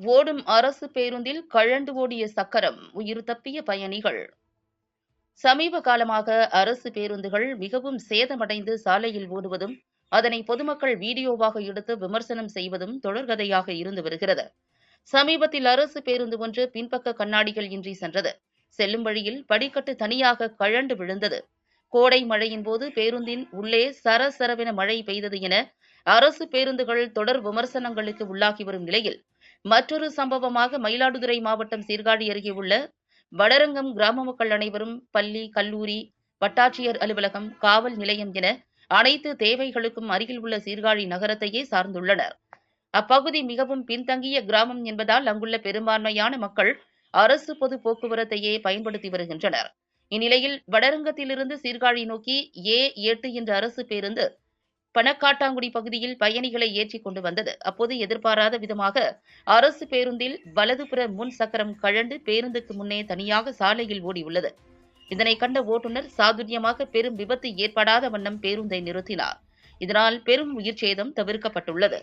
ஓடும் அரசு பேருந்தில் கழண்டு ஓடிய சக்கரம் உயிர் தப்பிய பயணிகள். சமீப காலமாக அரசு பேருந்துகள் மிகவும் சேதமடைந்து சாலையில் ஓடுவதும் அதனை பொதுமக்கள் வீடியோவாக எடுத்து விமர்சனம் செய்வதும் தொடர்கதையாக இருந்து வருகிறது. சமீபத்தில் அரசு பேருந்து ஒன்று பின்பக்க கண்ணாடிகள் இன்றி சென்றது. செல்லும் வழியில் படிக்கட்டு தனியாக கழண்டு விழுந்தது. கோடை மழையின் போது பேருந்தின் உள்ளே சரசரவென மழை பெய்தது என அரசு பேருந்துகள் தொடர் விமர்சனங்களுக்கு உள்ளாகி வரும் நிலையில் மற்றொரு சம்பவமாக மயிலாடுதுறை மாவட்டம் சீர்காழி அருகே உள்ள வடரங்கம் கிராம மக்கள் அனைவரும் பள்ளி கல்லூரி வட்டாட்சியர் அலுவலகம் காவல் நிலையம் என அனைத்து தேவைகளுக்கும் அருகில் உள்ள சீர்காழி நகரத்தையே சார்ந்துள்ளனர். அப்பகுதி மிகவும் பின்தங்கிய கிராமம் என்பதால் அங்குள்ள பெரும்பான்மையான மக்கள் அரசு பொது போக்குவரத்தையே பயன்படுத்தி வருகின்றனர். இந்நிலையில் வடரங்கத்திலிருந்து சீர்காழி நோக்கி ஏ எட்டு என்ற அரசு பேருந்து பணக்காட்டாங்குடி பகுதியில் பயணிகளை ஏற்றிக் கொண்டு வந்தது. அப்போது எதிர்பாராத விதமாக அரசு பேருந்தில் வலதுபுற முன் சக்கரம் கழண்டு பேருந்துக்கு முன்னே தனியாக சாலையில் ஓடியுள்ளது. இதனை கண்ட ஓட்டுநர் சாதுரியமாக பெரும் விபத்து ஏற்படாத வண்ணம் பேருந்தை நிறுத்தினார். இதனால் பெரும் உயிர் சேதம் தவிர்க்கப்பட்டுள்ளது.